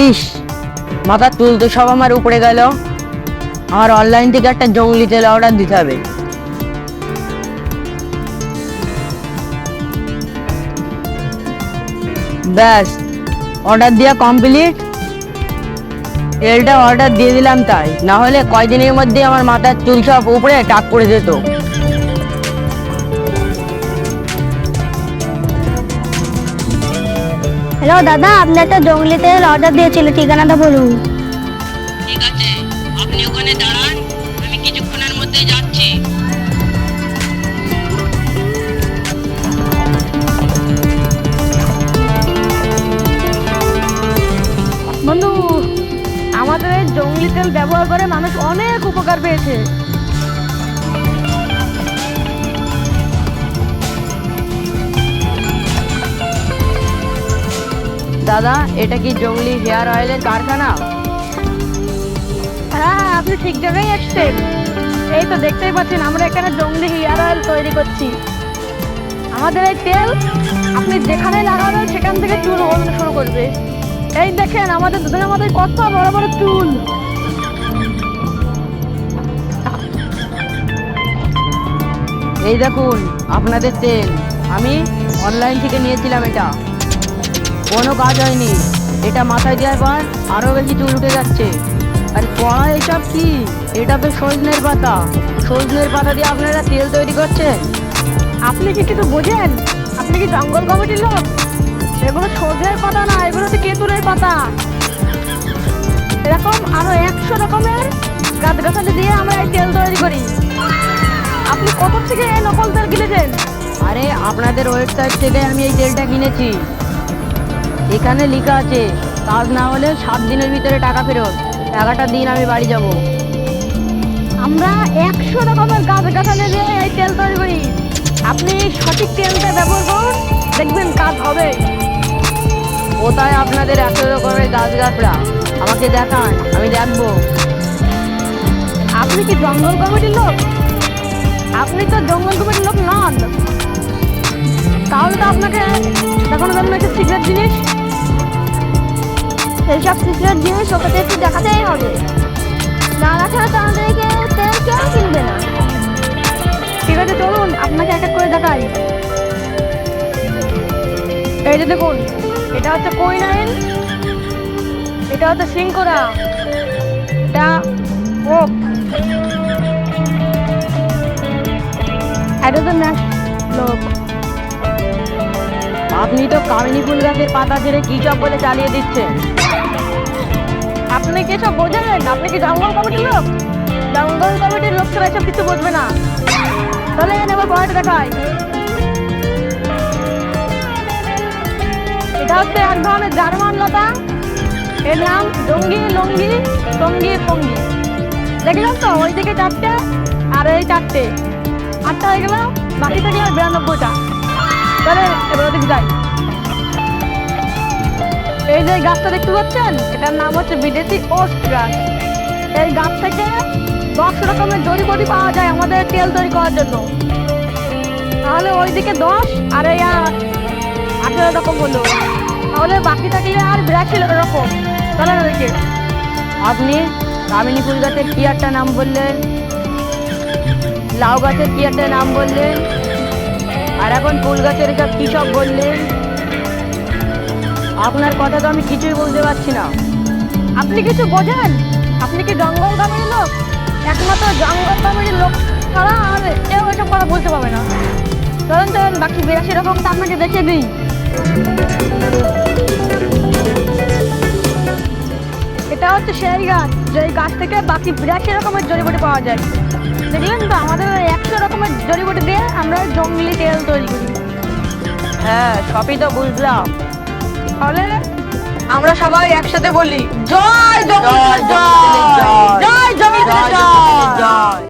ইস মাথা চুল তো সব আমার উপরে গেল। আমার অনলাইন থেকে একটা জঙ্গলি তেল অর্ডার দিতে হবে। ব্যাস অর্ডার দেওয়া কমপ্লিট তেলটা অর্ডার দিয়ে দিলাম তাই। না হলে কয়দিনের মধ্যে আমার মাথার চুল সব উপরে টাক করে যেত। হ্যালো দাদা আপনি একটা জঙ্গলি তেল অর্ডার দিয়েছিল ঠিকানাটা বলুন। ঠিক আছে আপনি ওখানে দাঁড়ান আমি কিছুক্ষণের মধ্যেই যাচ্ছি। বন্ধু আমাদের এই জঙ্গলি তেল ব্যবহার করে মানুষ অনেক উপকার পেয়েছে। দাদা এটা কি জঙ্গলি হেয়ার অয়েলের কারখানা? হ্যাঁ আপনি ঠিক জায়গায় এসছেন। এই তো দেখতেই পাচ্ছেন আমরা এখানে জঙ্গলি হেয়ার অয়েল তৈরি করছি। আমাদের এই তেল আপনি যেখানে লাগাবেন সেখান থেকে চুল গলতে শুরু করবে। এই দেখেন আমাদের দুজনের মধ্যে কত বড় বড় চুল। এই দেখুন আপনাদের তেল। আমি অনলাইন থেকে নিয়েছিলাম এটা। কোনো কাজ হয়নি। এটা মাথায় দেওয়ার পর আরও বেশি চুল উঠে যাচ্ছে। আর পড়া এসব কি? এটা তো সজনের পাতা। সজনের পাতা দিয়ে আপনারা তেল তৈরি করছেন? আপনি কি কিছু বোঝেন? আপনি কি জঙ্গল কমিটির লোক? এগুলো সজনের পাতা না এগুলো তো কেতুরের পাতা। এরকম আরও একশো রকমের গাছ গাছালি দিয়ে আমরা এই তেল তৈরি করি। আপনি কত থেকে এই নকল তেল কিনেছেন? আরে আপনাদের ওয়েবসাইট থেকে আমি এই তেলটা কিনেছি। এখানে লেখা আছে কাজ না হলে সাত দিনের ভিতরে টাকা ফেরত টাকাটা দিন আমি বাড়ি যাব। আমরা একশো রকমের গাছ গাছালি দিয়ে এই তেল তৈরি করি। আপনি সঠিক তেলটা ব্যবহার করুন দেখবেন কাজ হবে। কোথায় আপনাদের এত রকমের গাছ গাছরা আমাকে দেখান আমি দেখব। আপনি কি জঙ্গল কমিটির লোক? আপনি তো জঙ্গল কমিটির লোক নন। তাহলে তো আপনাকে দেখানো যাবে একটা সিক্রেট জিনিস এইসব সিক্রেট জিনিস ওকে একটু দেখাতেই হবে। না দেখালে তো আমাদেরকে তেল কেউ কিনবে না। ঠিক আছে, চলুন, আপনাকে এক এক করে দেখাই। এই দেখুন, এটা হচ্ছে কোইনাইন এটা হচ্ছে সিংকোরা এটা ওক এটা তো ন্যাশ লোক আপনি তো কামিনী ফুল গাছের পাতা ছেড়ে কি সব বলে চালিয়ে দিচ্ছেন? আপনি কি সব বোঝেন? আপনি কি জঙ্গল কমিটির লোক? জঙ্গল কমিটির লোক ছাড়া কিছু বুঝবে না। তাহলে এনে আবার পয়েন্ট দেখায়। এটা হচ্ছে এক ধরনের জার্মান লতা। এর নাম ডঙ্গি, লঙ্গি, টঙ্গি, ফঙ্গি। দেখলাম তো ওই দিকে চারটে আর এই চারটে। আটটা হয়ে গেল, বাকি থেকে বিরানব্বইটা। তাহলে যাই এই যে গাছটা দেখতে পাচ্ছেন, এটার নাম হচ্ছে বিদেশি ওস্ট গাছ। এই গাছ থেকে দশ রকমের জড়িবটি পাওয়া যায় আমাদের তেল তৈরি করার জন্য। তাহলে ওইদিকে দশ আর এই আঠেরো রকম হলো। তাহলে বাকি থাকলে আর বিরাশি রকম। তাহলে ওইদিকে আপনি কামিনী ফুল গাছের কি একটা নাম বললেন? লাউ গাছের কি একটা নাম বললেন? আর এখন ফুল গাছের সব কি সব বললেন? আপনার কথা তো আমি কিছুই বলতে পারছি না। আপনি কিছু বোঝেন? আপনি কি জঙ্গল কমিটির লোক? একমাত্র জঙ্গল কমিটির লোক ছাড়া আর এরকম এসব কথা বলতে পারবে না। ধরেন চলুন, বাকি বিরাশি রকম তো আপনাকে দেখে দিই। এটা হচ্ছে সেই গাছ যেই গাছ থেকে বাকি বিরাশি রকমের জড়িবুটি পাওয়া যায়। দেখলেন তো আমাদের একশো রকমের জড়িবুটি দিয়ে আমরা জঙ্গলি তেল তৈরি করি। হ্যাঁ সবই তো বুঝলাম। তাহলে আমরা সবাই একসাথে বলি জয় জয় জয় জয় জয়। জয়।